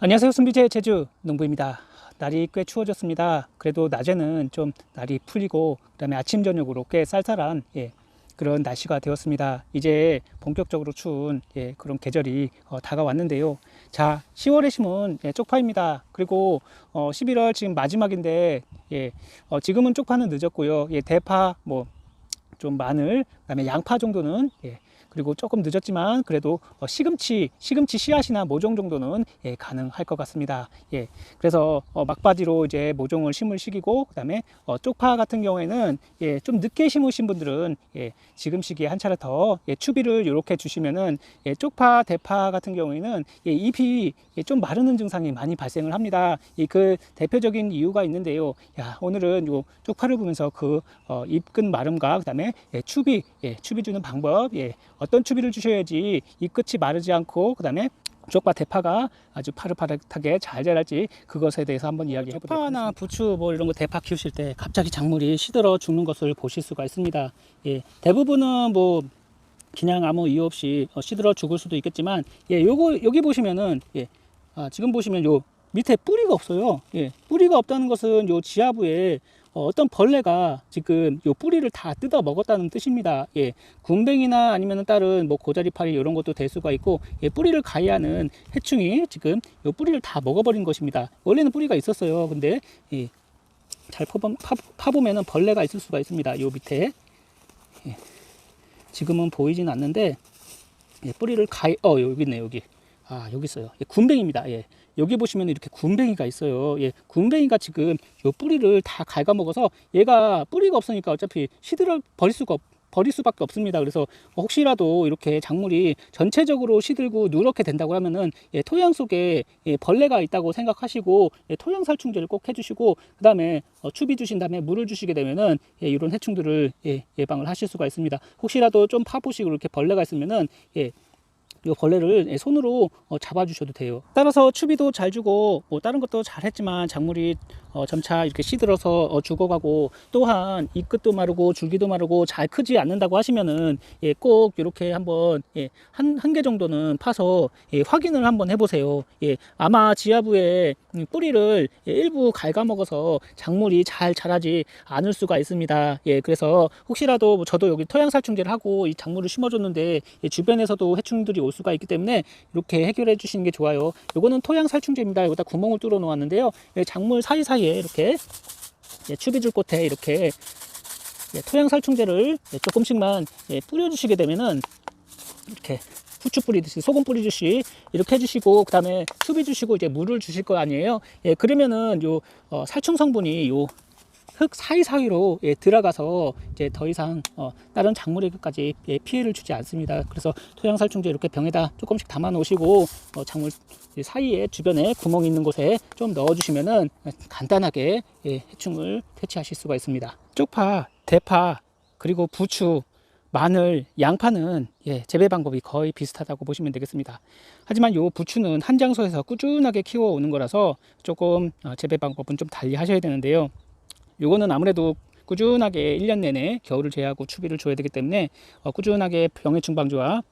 안녕하세요. 순비제 제주 농부입니다. 날이 꽤 추워졌습니다. 그래도 낮에는 좀 날이 풀리고 그 다음에 아침 저녁으로 꽤 쌀쌀한 예, 그런 날씨가 되었습니다. 이제 본격적으로 추운 예, 그런 계절이 어, 다가왔는데요. 자, 10월에 심은 예, 쪽파입니다. 그리고 어, 11월 지금 마지막인데 예, 어, 지금은 쪽파는 늦었고요. 예, 대파 뭐좀 마늘, 그다음에 양파 정도는 예, 그리고 조금 늦었지만 그래도 어, 시금치, 시금치 씨앗이나 모종 정도는 예, 가능할 것 같습니다. 예, 그래서 어, 막바지로 이제 모종을 심을 시기고 그 다음에 어, 쪽파 같은 경우에는 예, 좀 늦게 심으신 분들은 예, 지금 시기에 한 차례 더 예, 추비를 이렇게 주시면은 예, 쪽파, 대파 같은 경우에는 예, 잎이 예, 좀 마르는 증상이 많이 발생을 합니다. 이그 대표적인 이유가 있는데요. 야, 오늘은 요 쪽파를 보면서 그 어, 잎끝 마름과 그 다음에 예, 추비, 예, 추비 주는 방법, 예, 어떤 추비를 주셔야지 잎 끝이 마르지 않고 그 다음에 쪽파 대파가 아주 파릇파릇하게 잘 자랄지 그것에 대해서 한번 이야기해 보도록 하겠습니다. 쪽파나 부추 뭐 이런 거 대파 키우실 때 갑자기 작물이 시들어 죽는 것을 보실 수가 있습니다. 예, 대부분은 뭐 그냥 아무 이유 없이 어, 시들어 죽을 수도 있겠지만 예, 요거 여기 보시면은 예, 아, 지금 보시면 요 밑에 뿌리가 없어요. 예, 뿌리가 없다는 것은 요 지하부에 어, 어떤 벌레가 지금 요 뿌리를 다 뜯어 먹었다는 뜻입니다. 예, 군뱅이나 아니면 다른 뭐 고자리파리 이런 것도 될 수가 있고 예, 뿌리를 가해하는 해충이 지금 요 뿌리를 다 먹어버린 것입니다. 원래는 뿌리가 있었어요. 근데 예, 잘 파보면은 벌레가 있을 수가 있습니다. 요 밑에 예, 지금은 보이진 않는데 예, 뿌리를 가해 어 여기 있네 여기 아 여기 있어요. 예, 군뱅입니다. 예. 여기 보시면 이렇게 군뱅이가 있어요. 예, 군뱅이가 지금 요 뿌리를 다 갉아먹어서 얘가 뿌리가 없으니까 어차피 시들어 버릴 수가 없, 버릴 수밖에 없습니다. 그래서 혹시라도 이렇게 작물이 전체적으로 시들고 누렇게 된다고 하면은 예, 토양 속에 예, 벌레가 있다고 생각하시고 예, 토양 살충제를 꼭 해주시고 그 다음에 어, 추비 주신 다음에 물을 주시게 되면은 예, 이런 해충들을 예, 예방을 하실 수가 있습니다. 혹시라도 좀 파보시고 이렇게 벌레가 있으면은 예, 이 벌레를 손으로 어, 잡아주셔도 돼요. 따라서 추비도 잘 주고 뭐 다른 것도 잘 했지만 작물이 어, 점차 이렇게 시들어서 어, 죽어가고 또한 잎 끝도 마르고 줄기도 마르고 잘 크지 않는다고 하시면은 예, 꼭 이렇게 한번 예, 한한 개 정도는 파서 예, 확인을 한번 해보세요. 예, 아마 지하부에 음, 뿌리를 예, 일부 갉아먹어서 작물이 잘 자라지 않을 수가 있습니다. 예, 그래서 혹시라도 뭐 저도 여기 토양살충제를 하고 이 작물을 심어줬는데 예, 주변에서도 해충들이 올 수가 있기 때문에 이렇게 해결해 주시는 게 좋아요. 요거는 토양살충제입니다. 여기다 구멍을 뚫어 놓았는데요. 예, 작물 사이사이에 이렇게 예, 추비줄 끝에 이렇게 예, 토양살충제를 예, 조금씩만 예, 뿌려주시게 되면은 이렇게 후추 뿌리듯이 소금 뿌리듯이 이렇게 해주시고 그 다음에 수비 주시고 이제 물을 주실 거 아니에요 예 그러면은 요 어, 살충 성분이 요 흙 사이사이로 예, 들어가서 이제 더 이상 어, 다른 작물에게까지 예, 피해를 주지 않습니다. 그래서 토양살충제 이렇게 병에다 조금씩 담아 놓으시고 어, 작물 사이에 주변에 구멍이 있는 곳에 좀 넣어주시면은 간단하게 예, 해충을 퇴치하실 수가 있습니다. 쪽파, 대파 그리고 부추 마늘, 양파는 예, 재배 방법이 거의 비슷하다고 보시면 되겠습니다. 하지만 요 부추는 한 장소에서 꾸준하게 키워 오는 거라서 조금 어, 재배 방법은 좀 달리 하셔야 되는데요. 요거는 아무래도 꾸준하게 1년 내내 겨울을 제외하고 추비를 줘야 되기 때문에 어, 꾸준하게 병해충 방지와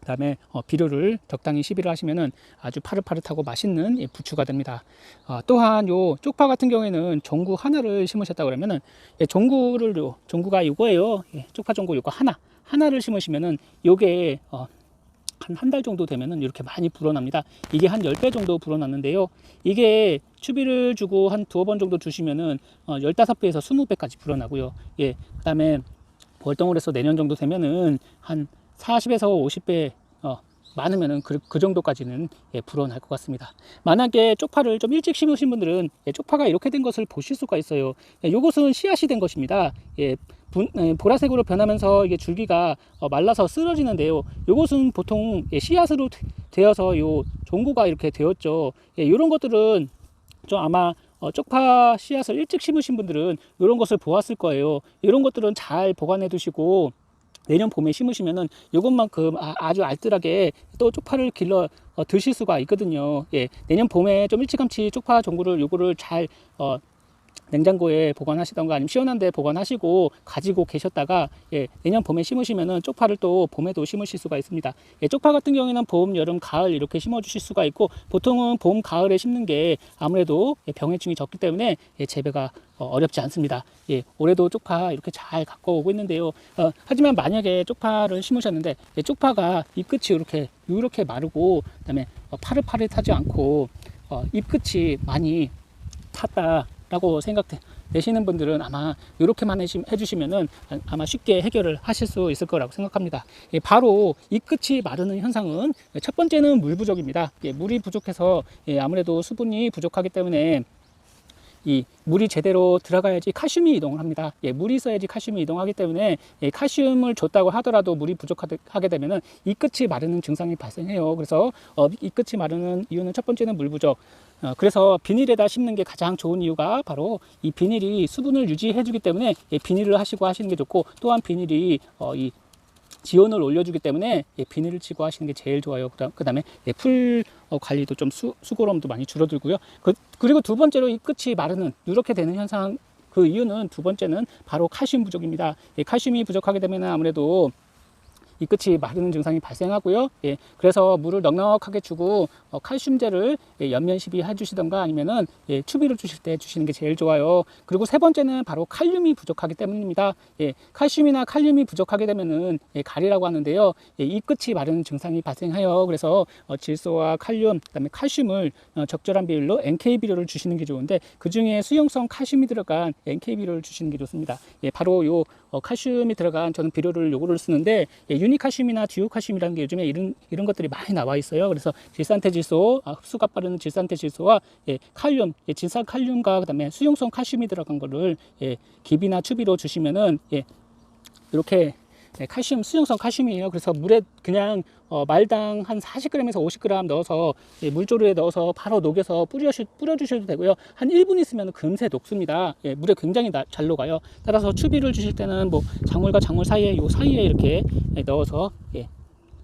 그 다음에 어, 비료를 적당히 시비를 하시면은 아주 파릇파릇하고 맛있는 예, 부추가 됩니다. 어, 또한 요 쪽파 같은 경우에는 종구 하나를 심으셨다 그러면은 예, 종구를 요 종구가 이거예요. 예, 쪽파 종구 요거 하나 하나를 심으시면은 요게 어, 한한 달 정도 되면은 이렇게 많이 불어납니다. 이게 한 10배 정도 불어났는데요. 이게 추비를 주고 한 두어 번 정도 주시면은 어, 15배에서 20배까지 불어나고요. 예. 그 다음에 월동을 해서 내년 정도 되면은 한 40에서 50배 어, 많으면은 그, 그 정도까지는 예, 불어날 것 같습니다. 만약에 쪽파를 좀 일찍 심으신 분들은 예, 쪽파가 이렇게 된 것을 보실 수가 있어요. 예, 이것은 씨앗이 된 것입니다. 예, 분, 예, 보라색으로 변하면서 이게 줄기가 어, 말라서 쓰러지는데요. 이것은 보통 예, 씨앗으로 되- 되어서 요 종구가 이렇게 되었죠. 예, 이런 것들은 좀 아마 어, 쪽파 씨앗을 일찍 심으신 분들은 이런 것을 보았을 거예요. 이런 것들은 잘 보관해 두시고 내년 봄에 심으시면은 이것만큼 아, 주 알뜰하게 또 쪽파를 길러 어, 드실 수가 있거든요. 예, 내년 봄에 좀 일찌감치 쪽파 종구를 요거를 잘 어, 냉장고에 보관하시던가 아니면 시원한 데 보관하시고 가지고 계셨다가 예, 내년 봄에 심으시면은 쪽파를 또 봄에도 심으실 수가 있습니다. 예, 쪽파 같은 경우에는 봄, 여름, 가을 이렇게 심어 주실 수가 있고 보통은 봄, 가을에 심는 게 아무래도 예, 병해충이 적기 때문에 예, 재배가 어, 어렵지 않습니다. 예, 올해도 쪽파 이렇게 잘 갖고 오고 있는데요. 어, 하지만 만약에 쪽파를 심으셨는데 예, 쪽파가 잎 끝이 이렇게 이렇게 마르고 그다음에 어, 파릇파릇하지 않고 어, 잎 끝이 많이 탔다 라고 생각되시는 분들은 아마 이렇게만 해주- 해주시면은 아- 아마 쉽게 해결을 하실 수 있을 거라고 생각합니다. 예, 바로 잎 끝이 마르는 현상은 첫 번째는 물 부족입니다. 예, 물이 부족해서 예, 아무래도 수분이 부족하기 때문에 이 물이 제대로 들어가야지 칼슘이 이동을 합니다. 예, 물이 있어야지 칼슘이 이동하기 때문에 예, 칼슘을 줬다고 하더라도 물이 부족하게 되면은 이 끝이 마르는 증상이 발생해요. 그래서 어, 이 끝이 마르는 이유는 첫 번째는 물 부족. 어, 그래서 비닐에다 심는 게 가장 좋은 이유가 바로 이 비닐이 수분을 유지해 주기 때문에 예, 비닐을 하시고 하시는 게 좋고 또한 비닐이 어, 이 지온을 올려주기 때문에 예, 비닐을 치고 하시는 게 제일 좋아요. 그 다음 그다음에 예, 풀 어, 관리도 좀 수, 수고로움도 많이 줄어들고요. 그, 그리고 두 번째로 이 끝이 마르는 이렇게 되는 현상 그 이유는 두 번째는 바로 칼슘 부족입니다. 예, 칼슘이 부족하게 되면 아무래도 이 끝이 마르는 증상이 발생하고요. 예, 그래서 물을 넉넉하게 주고 어, 칼슘제를 예, 연면 시비 해 주시던가 아니면은 예, 추비를 주실 때 주시는 게 제일 좋아요. 그리고 세 번째는 바로 칼륨이 부족하기 때문입니다. 예, 칼슘이나 칼륨이 부족하게 되면은 예, 가리라고 하는데요. 예, 이 끝이 마르는 증상이 발생해요. 그래서 어, 질소와 칼륨, 그다음에 칼슘을 어, 적절한 비율로 NK 비료를 주시는 게 좋은데 그 중에 수용성 칼슘이 들어간 NK 비료를 주시는 게 좋습니다. 예, 바로 요 어, 칼슘이 들어간 저는 비료를 요거를 쓰는데 예, 유니칼슘이나 디오칼슘이라는 게 요즘에 이런 이런 것들이 많이 나와 있어요. 그래서 질산태 질소, 아, 흡수가 빠르는 질산태 질소와 예, 칼륨, 예, 질산 칼륨과 그다음에 수용성 칼슘이 들어간 거를 예, 기비나 추비로 주시면은 예, 이렇게 네, 칼슘, 수용성 칼슘이에요. 그래서 물에 그냥 어, 말당 한 40g에서 50g 넣어서 예, 물조류에 넣어서 바로 녹여서 뿌려주, 뿌려주셔도 되고요. 한 1분 있으면 금세 녹습니다. 예, 물에 굉장히 나, 잘 녹아요. 따라서 추비를 주실 때는 뭐 작물과 작물 사이에 요 사이에 이렇게 예, 넣어서 예,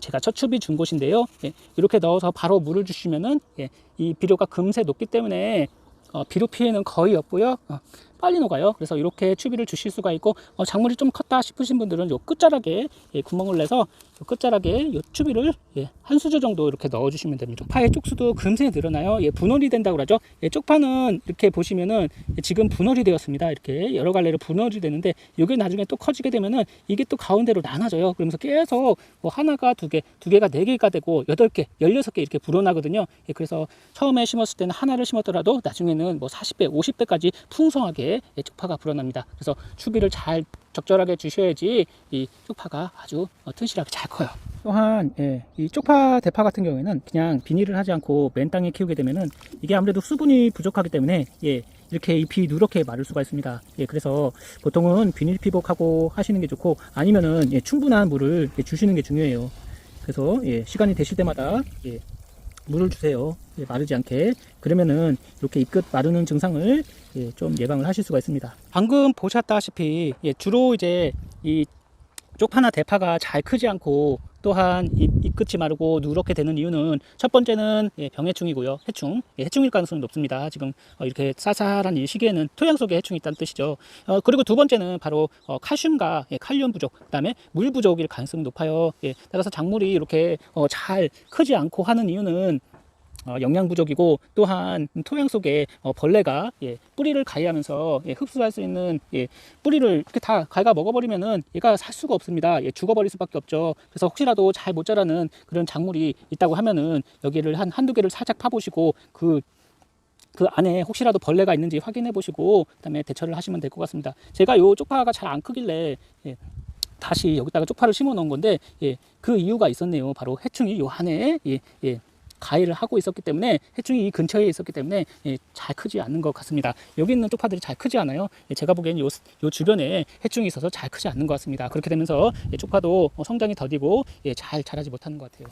제가 첫 추비 준 곳인데요. 예, 이렇게 넣어서 바로 물을 주시면은 예, 이 비료가 금세 녹기 때문에 어, 비료 피해는 거의 없고요. 어, 빨리 녹아요. 그래서 이렇게 추비를 주실 수가 있고 어, 작물이 좀 컸다 싶으신 분들은 요 끝자락에 예, 구멍을 내서 요 끝자락에 요 추비를 예, 한 수저 정도 이렇게 넣어주시면 됩니다. 파의 쪽수도 금세 늘어나요. 예, 분홀이 된다고 그러죠. 예, 쪽파는 이렇게 보시면은 예, 지금 분홀이 되었습니다. 이렇게 여러 갈래로 분홀이 되는데 이게 나중에 또 커지게 되면은 이게 또 가운데로 나눠져요. 그러면서 계속 뭐 하나가 두 개, 두 개가 네 개가 되고 여덟 개, 열여섯 개 이렇게 불어나거든요. 예, 그래서 처음에 심었을 때는 하나를 심었더라도 나중에는 뭐 40배, 50배까지 풍성하게 예, 쪽파가 불어납니다. 그래서 추비를 잘 적절하게 주셔야지 이 쪽파가 아주 어, 튼실하게 잘 커요. 또한 예, 이 쪽파 대파 같은 경우에는 그냥 비닐을 하지 않고 맨 땅에 키우게 되면은 이게 아무래도 수분이 부족하기 때문에 예, 이렇게 잎이 누렇게 마를 수가 있습니다. 예, 그래서 보통은 비닐 피복하고 하시는 게 좋고 아니면은 예, 충분한 물을 예, 주시는 게 중요해요. 그래서 예, 시간이 되실 때마다 예, 물을 주세요. 예, 마르지 않게. 그러면은 이렇게 잎끝 마르는 증상을 예, 좀 예방을 하실 수가 있습니다. 방금 보셨다시피 예, 주로 이제 이 쪽파나 대파가 잘 크지 않고 또한 잎, 잎 끝이 마르고 누렇게 되는 이유는 첫 번째는 예, 병해충이고요. 해충. 예, 해충일 가능성이 높습니다. 지금 어, 이렇게 쌀쌀한 이 시기에는 토양 속에 해충이 있다는 뜻이죠. 어, 그리고 두 번째는 바로 어, 칼슘과 예, 칼륨 부족, 그다음에 물 부족일 가능성이 높아요. 예, 따라서 작물이 이렇게 어, 잘 크지 않고 하는 이유는 어, 영양 부족이고 또한 토양 속에 어, 벌레가 예, 뿌리를 가해하면서 예, 흡수할 수 있는 예, 뿌리를 이렇게 다 갉아 먹어버리면은 얘가 살 수가 없습니다. 예, 죽어버릴 수밖에 없죠. 그래서 혹시라도 잘 못 자라는 그런 작물이 있다고 하면은 여기를 한 한두 개를 살짝 파보시고 그그 안에 혹시라도 벌레가 있는지 확인해 보시고 그다음에 대처를 하시면 될 것 같습니다. 제가 요 쪽파가 잘 안 크길래 예, 다시 여기다가 쪽파를 심어 놓은 건데 예, 그 이유가 있었네요. 바로 해충이 요 안에 예, 예, 가해를 하고 있었기 때문에 해충이 이 근처에 있었기 때문에 예, 잘 크지 않는 것 같습니다. 여기 있는 쪽파들이 잘 크지 않아요. 예, 제가 보기엔 요, 요 주변에 해충이 있어서 잘 크지 않는 것 같습니다. 그렇게 되면서 예, 쪽파도 어, 성장이 더디고 예, 잘 자라지 못하는 것 같아요.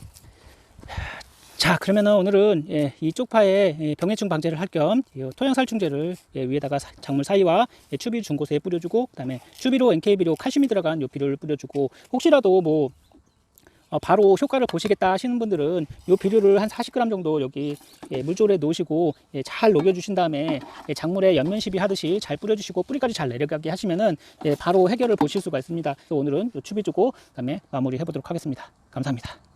자 그러면은 오늘은 예, 이 쪽파에 예, 병해충 방제를 할 겸 토양 살충제를 예, 위에다가 사- 작물 사이와 예, 추비 준 곳에 뿌려주고 그다음에 추비로 NK비료 칼슘이 들어간 요 비료를 뿌려주고 혹시라도 뭐 어, 바로 효과를 보시겠다 하시는 분들은 이 비료를 한 40g 정도 여기 예, 물조리에 놓으시고 예, 잘 녹여주신 다음에 예, 작물에 연면 시비 하듯이 잘 뿌려주시고 뿌리까지 잘 내려가게 하시면은 예, 바로 해결을 보실 수가 있습니다. 오늘은 요 추비 주고 그다음에 마무리 해보도록 하겠습니다. 감사합니다.